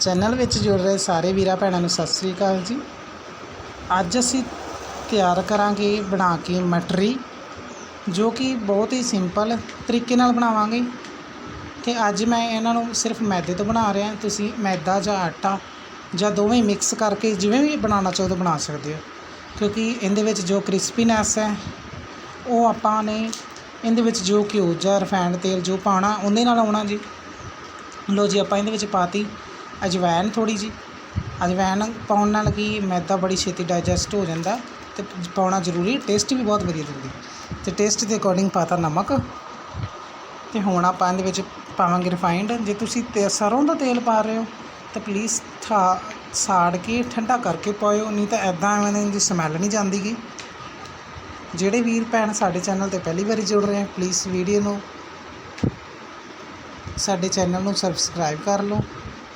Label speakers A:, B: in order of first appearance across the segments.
A: Channel ਵਿੱਚ ਜੁੜ ਰਹੇ ਸਾਰੇ ਵੀਰਾਂ ਭੈਣਾਂ ਨੂੰ ਸਤਿ ਸ੍ਰੀ ਅਕਾਲ ਜੀ। ਅੱਜ ਅਸੀਂ ਤਿਆਰ ਕਰਾਂਗੇ ਬਣਾ ਕੇ ਮਟਰੀ, ਜੋ ਕਿ ਬਹੁਤ ਹੀ ਸਿੰਪਲ ਤਰੀਕੇ ਨਾਲ ਬਣਾਵਾਂਗੇ। ਤੇ ਅੱਜ ਮੈਂ ਇਹਨਾਂ ਨੂੰ ਸਿਰਫ ਮੈਦੇ ਤੋਂ ਬਣਾ ਰਿਹਾ। ਤੁਸੀਂ ਮੈਦਾ ਜਾਂ ਆਟਾ ਜਾਂ ਦੋਵੇਂ ਮਿਕਸ ਕਰਕੇ ਜਿਵੇਂ ਵੀ ਬਣਾਉਣਾ ਚਾਹੋ ਬਣਾ ਸਕਦੇ ਹੋ। ਕਿਉਂਕਿ ਇਹਦੇ ਵਿੱਚ ਜੋ ਕ੍ਰਿਸਪੀਨੈਸ ਹੈ, ਉਹ ਆਪਾਂ ਨੇ ਇਹਦੇ ਵਿੱਚ ਜੋ ਘਿਓ ਜਾਂ ਰਿਫਾਈਨਡ ਤੇਲ ਜੋ ਪਾਉਣਾ, ਉਹਦੇ ਨਾਲ ਆਉਣਾ ਜੀ। ਲੋ ਜੀ, ਆਪਾਂ ਇਹਦੇ ਵਿੱਚ ਪਾਤੀ ਅਜਵਾਇਣ ਥੋੜ੍ਹੀ ਜੀ ਅਜਵਾਇਣ ਪਾਉਣ ਨਾਲ ਕੀ ਮੈਦਾ ਬੜੀ ਛੇਤੀ ਡਾਈਜੈਸਟ ਹੋ ਜਾਂਦਾ ਅਤੇ ਪਾਉਣਾ ਜ਼ਰੂਰੀ, ਟੇਸਟ ਵੀ ਬਹੁਤ ਵਧੀਆ ਦਿੰਦੀ। ਅਤੇ ਟੇਸਟ ਦੇ ਅਕੋਰਡਿੰਗ ਪਾਤਾ ਨਮਕ। ਅਤੇ ਹੁਣ ਆਪਾਂ ਇਹਦੇ ਵਿੱਚ ਪਾਵਾਂਗੇ ਰਿਫਾਈਨਡ ਜੇ ਤੁਸੀਂ ਤੇ ਸਰੋਂ ਦਾ ਤੇਲ ਪਾ ਰਹੇ ਹੋ, ਤਾਂ ਪਲੀਜ਼ ਥਾ, ਸਾੜ ਕੇ ਠੰਡਾ ਕਰਕੇ ਪਾਇਓ। ਨਹੀਂ ਤਾਂ ਐਦਾਂ ਐਵੇਂ ਦੀ ਸਮੈਲ ਨਹੀਂ ਜਾਂਦੀਗੀ। ਜਿਹੜੇ ਵੀਰ ਭੈਣ ਸਾਡੇ ਚੈਨਲ ਤੇ ਪਹਿਲੀ ਵਾਰੀ ਜੁੜ ਰਹੇ ਆ ਪਲੀਜ਼ ਵੀਡੀਓ ਨੂੰ, ਸਾਡੇ ਚੈਨਲ ਨੂੰ ਸਬਸਕ੍ਰਾਈਬ ਕਰ ਲਓ।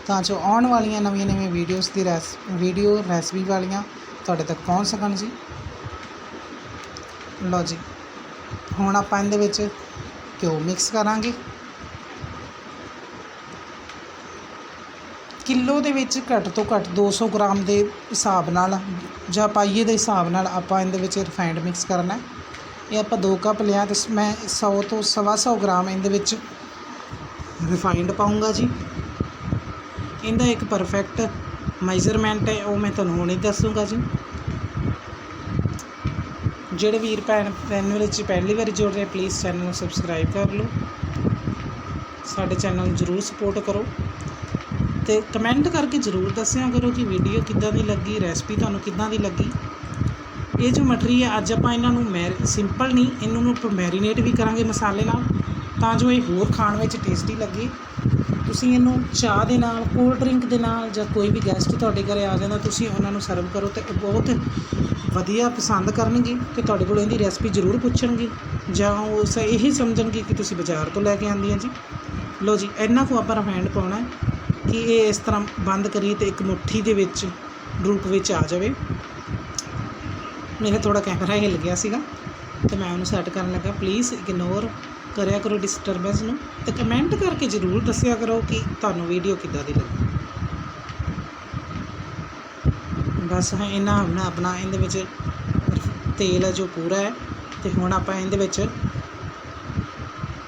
A: ਤਾਂ ਜੋ ਆਉਣ ਵਾਲੀਆਂ ਨਵੀਆਂ ਨਵੀਆਂ ਵੀਡੀਓਜ਼ ਦੀ ਰੈਸ ਵੀਡੀਓ ਰੈਸਪੀ ਵਾਲੀਆਂ ਤੁਹਾਡੇ ਤੱਕ ਪਹੁੰਚ ਸਕਣ ਜੀ। ਲਓ ਜੀ, ਹੁਣ ਆਪਾਂ ਇਹਦੇ ਵਿੱਚ ਘਿਓ ਮਿਕਸ ਕਰਾਂਗੇ। ਕਿਲੋ ਦੇ ਵਿੱਚ ਘੱਟ ਤੋਂ ਘੱਟ 200 ਗ੍ਰਾਮ ਦੇ ਹਿਸਾਬ ਨਾਲ ਜਾਂ ਪਾਈਏ ਦੇ ਹਿਸਾਬ ਨਾਲ ਆਪਾਂ ਇਹਦੇ ਵਿੱਚ ਰਿਫਾਈਨਡ ਮਿਕਸ ਕਰਨਾ ਹੈ। ਇਹ ਆਪਾਂ 2 ਕੱਪ ਲਿਆ ਤੇ ਮੈਂ 100 ਤੋਂ ਸਵਾ ਸੌ ਗ੍ਰਾਮ ਇਹਦੇ ਵਿੱਚ ਰਿਫਾਈਨਡ ਪਾਉਂਗਾ ਜੀ। ਇਹਦਾ ਇੱਕ ਪਰਫੈਕਟ ਮੈਜ਼ਰਮੈਂਟ ਹੈ, ਉਹ ਮੈਂ ਤੁਹਾਨੂੰ ਹੁਣੇ ਦੱਸੂਗਾ ਜੀ। ਜਿਹੜੇ ਵੀਰ ਭੈਣ ਚੈਨਲ ਵਿੱਚ ਪਹਿਲੀ ਵਾਰੀ ਜੁੜ ਰਹੇ ਪਲੀਜ਼ ਚੈਨਲ ਨੂੰ ਸਬਸਕ੍ਰਾਈਬ ਕਰ ਲਓ। ਸਾਡੇ ਚੈਨਲ ਨੂੰ ਜਰੂਰ ਸਪੋਰਟ ਕਰੋ। ਤੇ ਕਮੈਂਟ ਕਰਕੇ ਜਰੂਰ ਦੱਸਿਆ ਕਰੋ ਕਿ ਵੀਡੀਓ ਕਿੱਦਾਂ ਦੀ ਲੱਗੀ ਰੈਸਪੀ ਤੁਹਾਨੂੰ ਕਿੱਦਾਂ ਦੀ ਲੱਗੀ। ਇਹ ਜੋ ਮਟਰੀ ਹੈ, ਅੱਜ ਆਪਾਂ ਇਹਨਾਂ ਨੂੰ ਮੈ ਸਿੰਪਲ ਨਹੀਂ, ਇਹਨਾਂ ਨੂੰ ਆਪਾਂ ਮੈਰੀਨੇਟ ਵੀ ਕਰਾਂਗੇ ਮਸਾਲੇ ਨਾਲ, ਤਾਂ ਜੋ ਇਹ ਹੋਰ ਖਾਣ ਵਿੱਚ ਟੇਸਟੀ ਲੱਗੇ। ਤੁਸੀਂ ਇਹਨੂੰ ਚਾਹ ਦੇ ਨਾਲ ਕੋਲਡ ਡਰਿੰਕ ਦੇ ਨਾਲ ਜਾਂ ਕੋਈ ਵੀ ਗੈਸਟ ਤੁਹਾਡੇ ਘਰੇ ਆ ਜਾਂਦਾ, ਤੁਸੀਂ ਉਹਨਾਂ ਨੂੰ ਸਰਵ ਕਰੋ ਤੇ ਉਹ ਬਹੁਤ ਵਧੀਆ ਪਸੰਦ ਕਰਨਗੇ ਤੇ ਤੁਹਾਡੇ ਕੋਲ ਇਹਦੀ ਰੈਸਪੀ ਜ਼ਰੂਰ ਪੁੱਛਣਗੇ। ਜਾਂ ਉਹ ਸ, ਇਹੀ ਸਮਝਣਗੇ ਕਿ ਤੁਸੀਂ ਬਾਜ਼ਾਰ ਤੋਂ ਲੈ ਕੇ ਆਂਦੀ ਆ ਜੀ। ਲਓ ਜੀ, ਇੰਨਾ ਕੁ ਆਪਾਂ ਰਿਫਾਈਨਡ ਪਾਉਣਾ ਕਿ ਇਹ ਇਸ ਤਰ੍ਹਾਂ ਬੰਦ ਕਰੀਏ ਤੇ ਇੱਕ ਮੁੱਠੀ ਦੇ ਵਿੱਚ, ਰੂਪ ਵਿੱਚ ਆ ਜਾਵੇ। ਮੇਰੇ ਥੋੜਾ ਕੈਮਰਾ ਹਿੱਲ ਗਿਆ ਸੀਗਾ ਤੇ ਮੈਂ ਉਹਨੂੰ ਸੈੱਟ ਕਰਨ ਲੱਗਾ। ਪਲੀਜ਼ ਇਗਨੋਰ ਕਰਿਆ ਕਰੋ ਡਿਸਟਰਬੈਂਸ ਨੂੰ ਤੇ ਕਮੈਂਟ ਕਰਕੇ ਜ਼ਰੂਰ ਦੱਸਿਆ ਕਰੋ ਕਿ ਤੁਹਾਨੂੰ ਵੀਡੀਓ ਕਿੱਦਾਂ ਦੀ ਲੱਗੀ। ਬਸ ਹਾਂ ਇਹਨਾਂ ਹੁਣ ਆਪਣਾ ਇਹਦੇ ਵਿੱਚ ਤੇਲ ਹੈ ਜੋ ਪੂਰਾ ਹੈ ਤੇ ਹੁਣ ਆਪਾਂ ਇਹਦੇ ਵਿੱਚ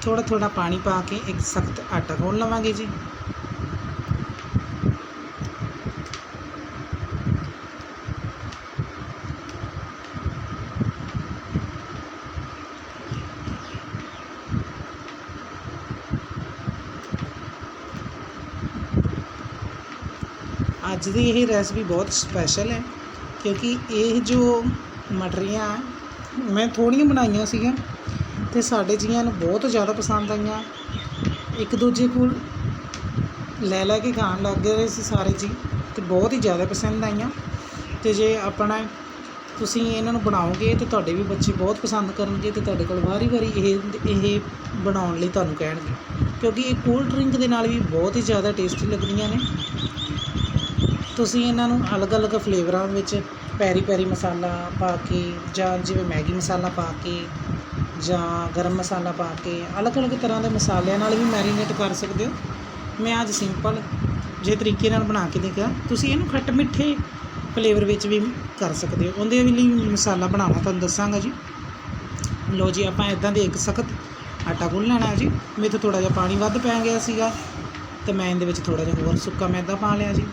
A: ਥੋੜਾ ਥੋੜਾ ਪਾਣੀ ਪਾ ਕੇ ਇੱਕ ਸਖਤ ਆਟਾ ਗੁੰਨ ਲਵਾਂਗੇ ਜੀ। ਅੱਜ ਦੀ ਇਹ ਰੈਸਪੀ ਬਹੁਤ ਸਪੈਸ਼ਲ ਹੈ ਕਿਉਂਕਿ ਇਹ ਜੋ ਮਟਰੀਆਂ ਮੈਂ ਥੋੜ੍ਹੀਆਂ ਬਣਾਈਆਂ ਸੀਗੀਆਂ ਤੇ ਸਾਡੇ ਜੀਆਂ ਨੂੰ ਬਹੁਤ ਜ਼ਿਆਦਾ ਪਸੰਦ ਆਈਆਂ। ਇੱਕ ਦੂਜੇ ਕੋਲ ਲੈ ਲੈ ਕੇ ਖਾਣ ਲੱਗ ਗਏ ਸੀ ਸਾਰੇ ਜੀ ਤੇ ਬਹੁਤ ਹੀ ਜ਼ਿਆਦਾ ਪਸੰਦ ਆਈਆਂ। ਤੇ ਜੇ ਆਪਣਾ ਤੁਸੀਂ ਇਹਨਾਂ ਨੂੰ ਬਣਾਓਗੇ ਤੇ ਤੁਹਾਡੇ ਵੀ ਬੱਚੇ ਬਹੁਤ ਪਸੰਦ ਕਰਨਗੇ ਤੇ ਤੁਹਾਡੇ ਕੋਲ ਵਾਰੀ-ਵਾਰੀ ਇਹ ਇਹ ਬਣਾਉਣ ਲਈ ਤੁਹਾਨੂੰ ਕਹਿਣਗੇ। ਕਿਉਂਕਿ ਇਹ ਕੋਲਡ ਡਰਿੰਕ ਦੇ ਨਾਲ ਵੀ ਬਹੁਤ ਹੀ ਜ਼ਿਆਦਾ ਟੇਸਟੀ ਲੱਗਦੀਆਂ ਨੇ। ਤੁਸੀਂ ਇਹਨਾਂ ਨੂੰ ਅਲੱਗ-ਅਲੱਗ ਫਲੇਵਰਾਂ ਵਿੱਚ ਪੈਰੀ ਪੈਰੀ ਮਸਾਲਾ ਪਾ ਕੇ ਜਾਂ ਜਿਵੇਂ ਮੈਗੀ ਮਸਾਲਾ ਪਾ ਕੇ ਜਾਂ ਗਰਮ ਮਸਾਲਾ ਪਾ ਕੇ ਅਲੱਗ-ਅਲੱਗ ਤਰ੍ਹਾਂ ਦੇ ਮਸਾਲਿਆਂ ਨਾਲ ਵੀ ਮੈਰੀਨੇਟ ਕਰ ਸਕਦੇ ਹੋ। ਮੈਂ ਅੱਜ ਸਿੰਪਲ ਜੇ ਤਰੀਕੇ ਨਾਲ ਬਣਾ ਕੇ ਦੇਖਿਆ। ਤੁਸੀਂ ਇਹਨੂੰ ਖੱਟ ਮਿੱਠੇ ਫਲੇਵਰ ਵਿੱਚ ਵੀ ਕਰ ਸਕਦੇ ਹੋ। ਉਹਦੇ ਵੀ ਲਈ ਮਸਾਲਾ ਬਣਾਉਣਾ ਤੁਹਾਨੂੰ ਦੱਸਾਂਗਾ ਜੀ। ਲੋ ਜੀ, ਆਪਾਂ ਇਦਾਂ ਦੇ ਇੱਕ ਸਖਤ ਆਟਾ ਗੁੰਨ ਲੈਣਾ ਜੀ। ਮੇਰੇ ਤੋਂ ਥੋੜਾ ਜਿਹਾ ਪਾਣੀ ਵੱਧ ਪੈ ਗਿਆ ਸੀਗਾ ਤੇ ਮੈਂ ਇਹਦੇ ਵਿੱਚ ਥੋੜਾ ਜਿਹਾ ਹੋਰ ਸੁੱਕਾ ਮੈਦਾ ਪਾ ਲਿਆ ਜੀ।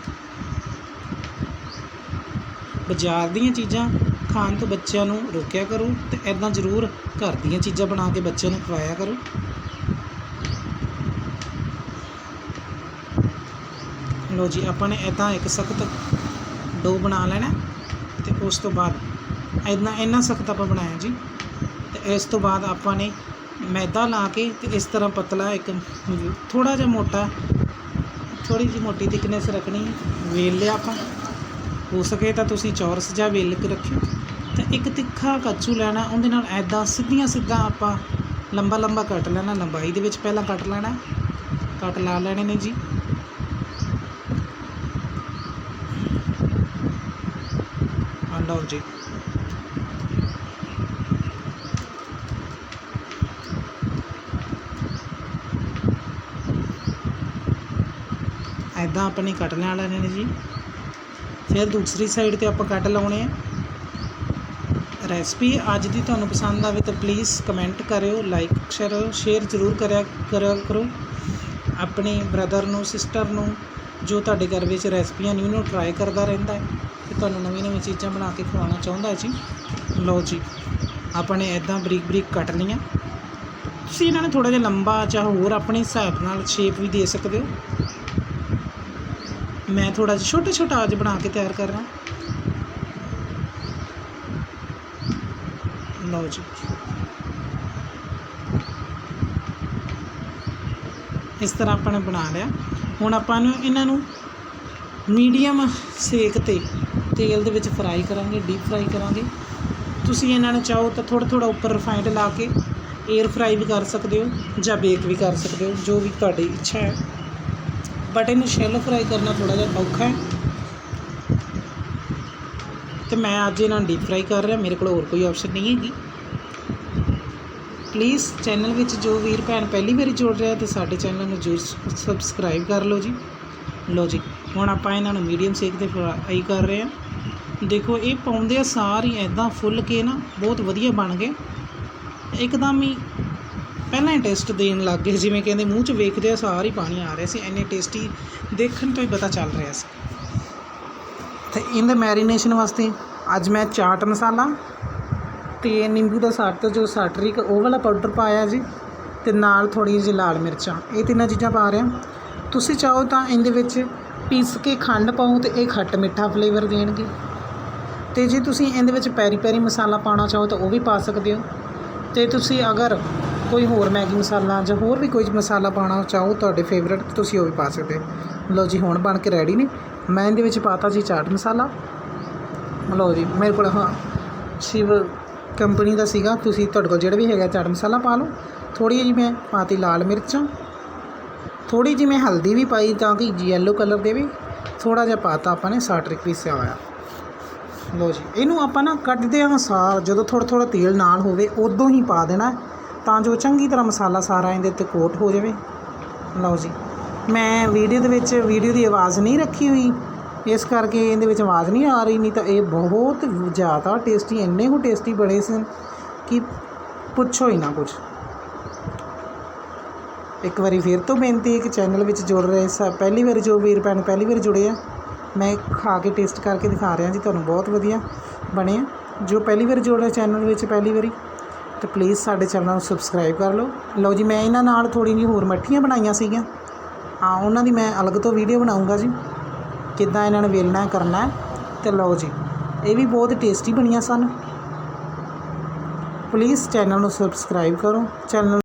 A: ਬਾਜ਼ਾਰ ਦੀਆਂ ਚੀਜ਼ਾਂ ਖਾਣ ਤੋਂ ਬੱਚਿਆਂ ਨੂੰ ਰੋਕਿਆ ਕਰੋ ਤੇ ਐਦਾਂ ਜ਼ਰੂਰ ਘਰ ਦੀਆਂ ਚੀਜ਼ਾਂ ਬਣਾ ਕੇ ਬੱਚਿਆਂ ਨੂੰ ਖਵਾਇਆ ਕਰੋ। ਲੋ ਜੀ, ਆਪਾਂ ਨੇ ਐਦਾਂ ਇੱਕ ਸਖਤ ਡੋ ਬਣਾ ਲੈਣਾ ਤੇ ਉਸ ਤੋਂ ਬਾਅਦ ਐਦਾਂ ਇੰਨਾ ਸਖਤ ਆਪਾਂ ਬਣਾਇਆ ਜੀ ਤੇ ਇਸ ਤੋਂ ਬਾਅਦ ਆਪਾਂ ਨੇ ਮੈਦਾ ਲਾ ਕੇ ਤੇ ਇਸ ਤਰ੍ਹਾਂ ਪਤਲਾ ਇੱਕ ਥੋੜਾ ਜਿਹਾ ਮੋਟਾ ਥੋੜੀ ਜਿਹੀ ਮੋਟੀ ਥਿਕਨੈਸ ਰੱਖਣੀ ਵੇਲ ਲਿਆ ਆਪਾਂ। ਹੋ ਸਕੇ ਤਾਂ ਤੁਸੀਂ ਚੌਰਸ ਜਾਂ ਵੇਲ ਕੇ ਰੱਖਿਓ। ਤੇ ਇੱਕ ਤਿੱਖਾ ਕੱਚੂ ਲੈਣਾ, ਉਹਦੇ ਨਾਲ ਐਦਾਂ ਸਿੱਧੀਆਂ ਸਿੱਧਾ ਆਪਾਂ ਲੰਬਾ ਲੰਬਾ ਕੱਟ ਲੈਣਾ, ਲੰਬਾਈ ਦੇ ਵਿੱਚ ਪਹਿਲਾਂ ਕੱਟ ਲੈਣਾ। ਕੱਟ ਲਾ ਲੈਣੇ ਨੇ ਜੀ। ਆ ਲਓ ਜੀ। ਐਦਾਂ ਆਪਣੇ ਕੱਟ ਲੈਣੇ ਨੇ ਜੀ। ਫਿਰ ਦੂਸਰੀ ਸਾਈਡ ਤੇ ਆਪਾਂ ਕੱਟ ਲਾਉਣੇ ਆ। ਰੈਸਪੀ ਅੱਜ ਦੀ ਤੁਹਾਨੂੰ ਪਸੰਦ ਆਵੇ ਤਾਂ ਪਲੀਜ਼ ਕਮੈਂਟ ਕਰਿਓ ਲਾਈਕ ਸ਼ੇਅਰ ਸ਼ੇਅਰ ਜ਼ਰੂਰ ਕਰਿਆ ਕਰਿਆ ਕਰੋ। ਆਪਣੇ ਬ੍ਰਦਰ ਨੂੰ ਸਿਸਟਰ ਨੂੰ, ਜੋ ਤੁਹਾਡੇ ਘਰ ਵਿੱਚ ਰੈਸਪੀਆਂ ਨਿਊ ਨਿਊ ਟਰਾਈ ਕਰਦਾ ਰਹਿੰਦਾ ਹੈ, ਤੇ ਤੁਹਾਨੂੰ ਨਵੀਂ ਨਵੀਂ ਚੀਜ਼ਾਂ ਬਣਾ ਕੇ ਖਵਾਉਣਾ ਚਾਹੁੰਦਾ ਜੀ। ਲਓ ਜੀ, ਆਪਾਂ ਨੇ ਐਦਾਂ ਬਰੀਕ ਬਰੀਕ ਕੱਟ ਲਈਆਂ। ਤੁਸੀਂ ਇਹਨਾਂ ਨੂੰ ਥੋੜਾ ਜਿਹਾ ਲੰਬਾ ਜਾਂ ਹੋਰ ਆਪਣੇ ਹਿਸਾਬ ਨਾਲ ਸ਼ੇਪ ਵੀ ਦੇ ਸਕਦੇ ਹੋ। ਮੈਂ ਥੋੜਾ ਜਿਹਾ ਛੋਟਾ ਛੋਟਾ ਅੱਜ ਬਣਾ ਕੇ ਤਿਆਰ ਕਰ ਰਹਾ ਲਓ ਜੀ। ਇਸ ਤਰ੍ਹਾਂ ਆਪਾਂ ਨੇ ਬਣਾ ਲਿਆ। ਹੁਣ ਆਪਾਂ ਨੂੰ ਇਹਨਾਂ ਨੂੰ ਮੀਡੀਅਮ ਸੇਕ ਤੇ ਤੇਲ ਦੇ ਵਿੱਚ ਫਰਾਈ ਕਰਾਂਗੇ, ਡੀਪ ਫਰਾਈ ਕਰਾਂਗੇ। ਤੁਸੀਂ ਇਹਨਾਂ ਨੂੰ ਚਾਹੋ ਤਾਂ ਥੋੜਾ ਥੋੜਾ ਉੱਪਰ ਰਿਫਾਈਨਡ ਲਾ ਕੇ 에ਅਰ ਫਰਾਈ ਵੀ ਕਰ ਸਕਦੇ ਹੋ ਜਾਂ ਬੇਕ ਵੀ ਕਰ ਸਕਦੇ ਹੋ, ਜੋ ਵੀ ਤੁਹਾਡੀ ਇੱਛਾ ਹੈ। ਬਟ ਇਹਨੂੰ ਸ਼ੈਲੋ ਫਰਾਈ ਕਰਨਾ ਥੋੜਾ ਜਿਹਾ ਔਖਾ ਹੈ। ਤੇ ਮੈਂ ਅੱਜ ਇਹਨਾਂ ਨੂੰ ਡੀਪ ਫਰਾਈ ਕਰ ਰਿਹਾ, ਮੇਰੇ ਕੋਲ ਹੋਰ ਕੋਈ ਆਪਸ਼ਨ ਨਹੀਂ ਹੈਗੀ। ਪਲੀਜ਼ ਚੈਨਲ ਵਿੱਚ ਜੋ ਵੀਰ ਭੈਣ ਪਹਿਲੀ ਵਾਰੀ ਜੁੜ ਰਿਹਾ ਤੇ ਸਾਡੇ ਚੈਨਲ ਨੂੰ ਜਰੂਰ ਸਬਸਕ੍ਰਾਈਬ ਕਰ ਲਓ ਜੀ। ਲਓ ਜੀ, ਹੁਣ ਆਪਾਂ ਇਹਨਾਂ ਨੂੰ ਮੀਡੀਅਮ ਸੇਕ ਤੇ ਫਰਾਈ ਕਰ ਰਹੇ ਹਾਂ। ਦੇਖੋ, ਇਹ ਪਾਉਂਦੇ ਆ ਸਾਰ ਹੀ ਐਦਾਂ ਫੁੱਲ ਕੇ ਨਾ, ਬਹੁਤ ਵਧੀਆ ਬਣ ਗਏ। ਇੱਕਦਮ ਹੀ ਪਹਿਲਾਂ ਹੀ ਟੇਸਟ ਦੇਣ ਲੱਗ ਗਏ, ਜਿਵੇਂ ਕਹਿੰਦੇ ਮੂੰਹ 'ਚ ਵੇਖਦੇ ਆ, ਸਾਰ ਹੀ ਪਾਣੀ ਆ ਰਿਹਾ ਸੀ, ਇੰਨੇ ਟੇਸਟੀ ਦੇਖਣ ਤੋਂ ਹੀ ਪਤਾ ਚੱਲ ਰਿਹਾ ਸੀ। ਤੇ ਇਹਦੇ ਮੈਰੀਨੇਸ਼ਨ ਵਾਸਤੇ ਅੱਜ ਮੈਂ ਚਾਟ ਮਸਾਲਾ ਤੇ ਨਿੰਬੂ ਦਾ ਸਾਟ, ਜੋ ਸਾਟਰਿਕ ਉਹ ਵਾਲਾ ਪਾਊਡਰ ਪਾਇਆ ਜੀ, ਤੇ ਨਾਲ ਥੋੜੀ ਜਿਹੀ ਲਾਲ ਮਿਰਚਾਂ, ਇਹ ਤਿੰਨਾਂ ਚੀਜ਼ਾਂ ਪਾ ਰਿਹਾ। ਤੁਸੀਂ ਚਾਹੋ ਤਾਂ ਇਹਦੇ ਵਿੱਚ ਪੀਸ ਕੇ ਖੰਡ ਪਾਓ ਤੇ ਇਹ ਖੱਟ ਮਿੱਠਾ ਫਲੇਵਰ ਦੇਣਗੇ। ਤੇ ਜੇ ਤੁਸੀਂ ਇਹਦੇ ਵਿੱਚ ਪੈਰੀ ਪੈਰੀ ਮਸਾਲਾ ਪਾਉਣਾ ਚਾਹੋ ਤਾਂ ਉਹ ਵੀ ਪਾ ਸਕਦੇ ਹੋ। ਤੇ ਤੁਸੀਂ ਅਗਰ ਕੋਈ ਹੋਰ ਮੈਗੀ ਮਸਾਲਾ ਜਾਂ ਹੋਰ ਵੀ ਕੋਈ ਮਸਾਲਾ ਪਾਉਣਾ ਚਾਹੋ ਤੁਹਾਡੇ ਫੇਵਰੇਟ ਤੁਸੀਂ ਉਹ ਵੀ ਪਾ ਸਕਦੇ ਹੋ। ਲਓ ਜੀ, ਹੁਣ ਬਣ ਕੇ ਰੈਡੀ ਨੇ। ਮੈਂ ਇਹਦੇ ਵਿੱਚ ਪਾਤਾ ਜੀ ਚਾਟ ਮਸਾਲਾ। ਲਓ ਜੀ, ਮੇਰੇ ਕੋਲ ਹਾਂ, ਸ਼ਿਵ ਕੰਪਨੀ ਦਾ ਸੀਗਾ। ਤੁਸੀਂ ਤੁਹਾਡੇ ਕੋਲ ਜਿਹੜਾ ਵੀ ਹੈਗਾ ਚਾਟ ਮਸਾਲਾ ਪਾ ਲਓ। ਥੋੜੀ ਜਿਹੀ ਮੈਂ ਪਾਤੀ ਲਾਲ ਮਿਰਚਾਂ। ਥੋੜੀ ਜਿਹੀ ਮੈਂ ਹਲਦੀ ਵੀ ਪਾਈ ਤਾਂ ਕਿ ਯੈਲੋ ਕਲਰ ਦੇ ਵੀ ਥੋੜਾ ਜਿਹਾ ਪਾਤਾ ਆਪਾਂ ਨੇ ਸਾਟਰਿਕ ਪੀਸਿਆ ਹੋਇਆ। ਲਓ ਜੀ, ਇਹਨੂੰ ਆਪਾਂ ਨਾ ਕੱਢਦੇ ਹਾਂ ਸਾਰ। ਜਦੋਂ ਥੋੜਾ ਥੋੜਾ ਤੇਲ ਨਾਲ ਹੋਵੇ, ਉਦੋਂ ਹੀ ਪਾ ਦੇਣਾ। ਤਾਂ ਜੋ ਚੰਗੀ ਤਰ੍ਹਾਂ ਮਸਾਲਾ ਸਾਰਾ ਇਹਦੇ ਉੱਤੇ ਕੋਟ ਹੋ ਜਾਵੇ। ਲਓ ਜੀ, ਮੈਂ ਵੀਡੀਓ ਦੇ ਵਿੱਚ ਵੀਡੀਓ ਦੀ ਆਵਾਜ਼ ਨਹੀਂ ਰੱਖੀ ਹੋਈ। ਇਸ ਕਰਕੇ ਇਹਦੇ ਵਿੱਚ ਆਵਾਜ਼ ਨਹੀਂ ਆ ਰਹੀ, ਨਹੀਂ ਤਾਂ ਇਹ ਬਹੁਤ ਜ਼ਿਆਦਾ ਟੇਸਟੀ, ਇੰਨੇ ਕੁ ਟੇਸਟੀ ਬਣੇ ਸਨ ਕਿ ਪੁੱਛੋ ਹੀ ਨਾ ਕੁਝ ਇੱਕ ਵਾਰੀ ਫਿਰ ਤੋਂ ਬੇਨਤੀ ਹੈ ਕਿ ਚੈਨਲ ਵਿੱਚ ਜੁੜ ਰਹੇ ਸਾ, ਪਹਿਲੀ ਵਾਰ ਜੋ ਵੀਰ ਭੈਣ ਪਹਿਲੀ ਵਾਰ ਜੁੜੇ ਆ, ਮੈਂ ਖਾ ਕੇ ਟੇਸਟ ਕਰਕੇ ਦਿਖਾ ਰਿਹਾ ਜੀ, ਤੁਹਾਨੂੰ ਬਹੁਤ ਵਧੀਆ ਬਣੇ ਆ ਜੋ ਪਹਿਲੀ ਵਾਰ ਜੁੜ ਰਿਹਾ ਚੈਨਲ ਵਿੱਚ, ਪਹਿਲੀ ਵਾਰੀ ਤਾਂ ਪਲੀਜ਼ ਸਾਡੇ ਚੈਨਲ ਨੂੰ ਸਬਸਕ੍ਰਾਈਬ ਕਰ ਲਓ। ਲਓ ਜੀ, ਮੈਂ ਇਹਨਾਂ ਨਾਲ ਥੋੜੀ ਜਿਹੀ ਹੋਰ ਮੱਠੀਆਂ ਬਣਾਈਆਂ ਸੀਗੀਆਂ। ਹਾਂ, ਉਹਨਾਂ ਦੀ ਮੈਂ ਅਲੱਗ ਤੋਂ ਵੀਡੀਓ ਬਣਾਉਂਗਾ ਜੀ। ਕਿੱਦਾਂ ਇਹਨਾਂ ਨੂੰ ਵੇਲਣਾ, ਕਰਨਾ ਹੈ, ਤੇ ਲਓ ਜੀ, ਇਹ ਵੀ ਬਹੁਤ ਟੇਸਟੀ ਬਣੀਆਂ ਸਨ। ਪਲੀਜ਼ ਚੈਨਲ ਨੂੰ ਸਬਸਕ੍ਰਾਈਬ ਕਰੋ। ਚੈਨਲ